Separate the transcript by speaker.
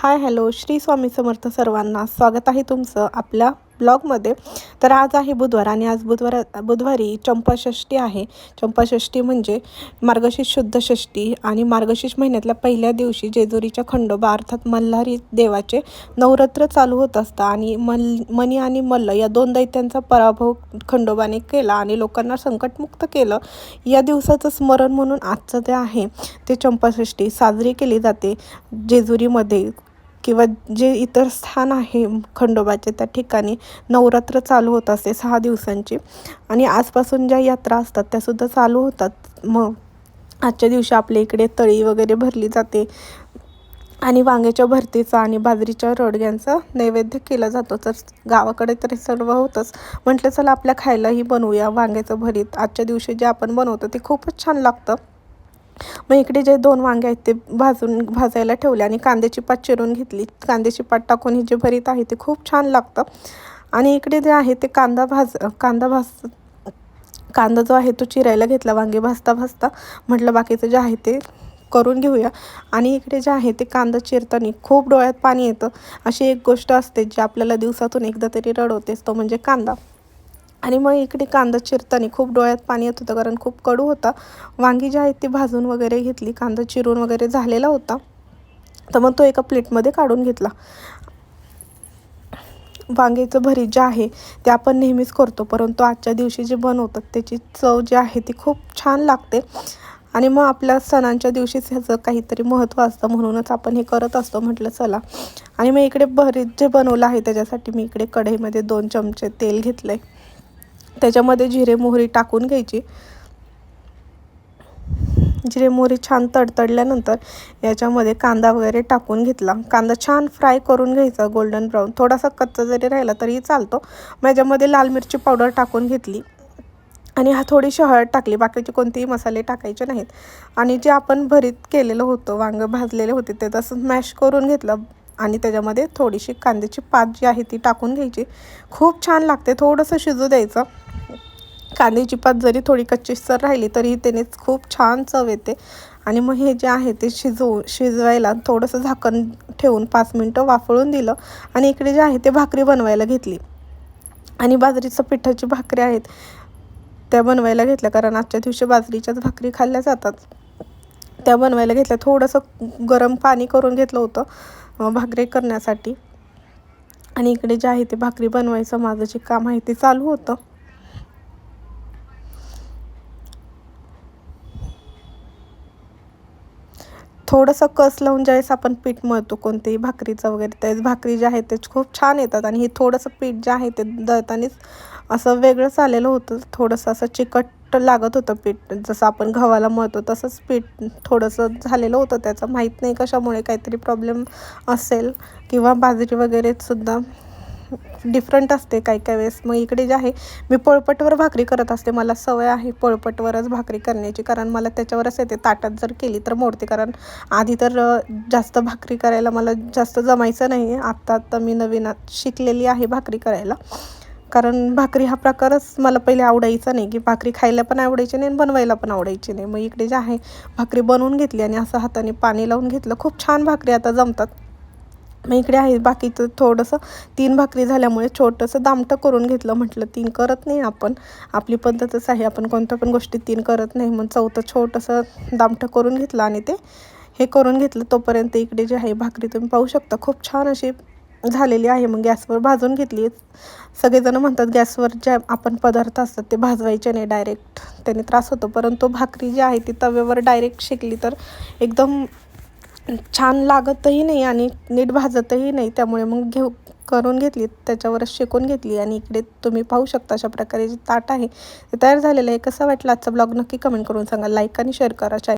Speaker 1: Hi hello Shri Swami Samarth सर्वांना स्वागत आहे तुमचं आपल्या ब्लॉगमध्ये. तर आज आहे बुधवार आणि आज बुधवार बुधवारी चंपाषष्ठी आहे. चंपाषष्ठी म्हणजे मार्गशीर्ष शुद्ध षष्ठी आणि मार्गशीर्ष महिन्यातल्या पहिल्या दिवशी जेजुरीच्या खंडोबा अर्थात मल्हारी देवाचे नवरात्र चालू होत असतं आणि मल मनी आणि मल्ल या दोन दैत्यांचा पराभव खंडोबाने केला आणि लोकांना संकटमुक्त केलं. या दिवसाचं स्मरण म्हणून आजचं ते आहे ते चंपाषष्ठी साजरी केली जाते. जेजुरीमध्ये किंवा जे इतर स्थान आहे खंडोबाचे त्या ठिकाणी नवरात्र चालू होत असते सहा दिवसांची. आणि आजपासून ज्या यात्रा असतात त्यासुद्धा चालू होतात. मग आजच्या दिवशी आपल्या इकडे तळी वगैरे भरली जाते. आणि वांग्याच्या भरतीचा आणि बाजरीच्या रोडग्यांचा नैवेद्य केला जातो. तर गावाकडे तरी सर्व होतंच. म्हटलं चला आपल्या खायलाही बनवूया वांग्याचं भरीत. आजच्या दिवशी जे आपण बनवतो ते खूपच छान लागतं. मग इकडे जे दोन वांगे आहेत ते भाजून भाजायला ठेवले आणि कांद्याची पात चिरून घेतली. कांद्याची पात टाकून हे जे भरीत आहे ते खूप छान लागतं. आणि इकडे जे आहे ते कांदा भाज कांदा भाज कांदा जो आहे तो चिरायला घेतला वांगे भाजता भाजता. म्हटलं बाकीचं जे आहे ते करून घेऊया. आणि इकडे जे आहे ते कांदा चिरताना खूप डोळ्यात पाणी येतं. अशी एक गोष्ट असते जी आपल्याला दिवसातून एकदा तरी रडवतेच तो म्हणजे कांदा. आणि मग इकडे कांदा चिरताना खूप डोळ्यात पाणी येत होतं कारण खूप कडू होता. वांगी जी आहेत ती भाजून वगैरे घेतली कांदा चिरून वगैरे झालेला होता. तर मग तो एका प्लेटमध्ये काढून घेतला. वांग्याचं भरीत जे आहे ते आपण नेहमीच करतो परंतु आजच्या दिवशी जे बनवतात त्याची चव जी आहे ती खूप छान लागते. आणि मग आपल्या सणांच्या दिवशीच ह्याचं काहीतरी महत्त्व असतं म्हणूनच आपण हे करत असतो म्हटलं चला. आणि मग इकडे भरीत जे बनवलं आहे त्याच्यासाठी मी इकडे कढईमध्ये दोन चमचे तेल घेतलं आहे त्याच्यामध्ये जिरे मोहरी टाकून घ्यायची. जिरे मोहरी छान तडतडल्यानंतर याच्यामध्ये कांदा वगैरे टाकून घेतला. कांदा छान फ्राय करून घ्यायचा गोल्डन ब्राऊन थोडासा कच्चा जरी राहिला तरीही चालतो. मग याच्यामध्ये लाल मिरची पावडर टाकून घेतली. आणि हा थोडीशी हळद टाकली. बाकीचे कोणतेही मसाले टाकायचे नाहीत. आणि जे आपण भरीत केलेलं होतं वांगं भाजलेले होते ते तसं मॅश करून घेतलं. आणि त्याच्यामध्ये थोडीशी कांद्याची पात जी आहे ती टाकून घ्यायची. खूप छान लागते. थोडंसं शिजू द्यायचं. कांद्याची पात जरी थोडी कच्ची सर राहिली तरी त्यानेच खूप छान चव येते. आणि मग हे जे आहे ते शिजवू शिजवायला थोडंसं झाकण ठेवून पाच मिनटं वाफळून दिलं आणि इकडे जे आहे ते भाकरी बनवायला घेतली. आणि बाजरीचं पिठाची भाकरी आहेत त्या बनवायला घेतल्या कारण आजच्या दिवशी बाजरीच्याच भाकरी खाल्ल्या जातात. त्या बनवायला घेतल्या. थोडंसं गरम पाणी करून घेतलं होतं भाकरी करण्यासाठी. आणि इकडे जे आहे ते भाकरी बनवायचं माझं जे काम आहे ते चालू होतं. थोडंसं कस लावून ज्यावेळेस आपण पीठ मळतो कोणतेही भाकरीचं वगैरे त्यावेळेस भाकरी जे आहे ते खूप छान येतात आणि हे थोडंसं पीठ जे आहे ते दळतानीच असं वेगळंच आलेलं होतं. थोडंसं असं चिकट लागत होतं पीठ. जसं आपण गव्हाला मळतो तसंच पीठ थोडंसं झालेलं होतं त्याचं. माहीत नाही कशामुळे काहीतरी प्रॉब्लेम असेल किंवा बाजरी वगैरेसुद्धा डिफरंट असते काही काही वेळेस. मग इकडे जे आहे मी पळपटवर भाकरी करत असते. मला सवय आहे पळपटवरच भाकरी करण्याची. कारण मला त्याच्यावरच येते. ताटात जर केली तर मोडते. कारण आधी तर जास्त भाकरी करायला मला जास्त जमायचं नाही आहे आत्ता आत्ता मी नवीन शिकलेली आहे भाकरी करायला. कारण भाकरी हा प्रकारच मला पहिले आवडायचा नाही. की भाकरी खायला पण आवडायची नाही आणि बनवायला पण आवडायची नाही. मग इकडे जे आहे भाकरी बनवून घेतली आणि असं हाताने पाणी लावून घेतलं. खूप छान भाकरी आता जमतात. मग इकडे आहे बाकीचं थोडंसं तीन भाकरी झाल्यामुळे छोटंसं दामटं करून घेतलं म्हटलं तीन करत नाही आपण. आपली पद्धतच आहे आपण कोणत्या पण गोष्टी तीन करत नाही. मग चौथं छोटंसं दामटं करून घेतलं आणि ते हे करून घेतलं. तोपर्यंत इकडे जे आहे भाकरी तुम्ही पाहू शकता. खूप छान अशी झालेली आहे. मग गॅसवर भाजून घेतली. सगळेजण म्हणतात गॅसवर ज्या आपण पदार्थ असतात ते भाजवायचे नाही. डायरेक्ट त्याने त्रास होतो. परंतु भाकरी जी आहे ती तव्यावर डायरेक्ट शेकली तर एकदम छान लागतही नाही आणि नीट भाजतही नाही. त्यामुळे मग घेऊ करून घेतली त्याच्यावरच शेकून घेतली आणि इकडे तुम्ही पाहू शकता अशा प्रकारे जे ताट आहे ते तयार झालेलं आहे. कसं वाटलं आजचा ब्लॉग नक्की कमेंट करून सांगा. लाईक आणि शेअर करा.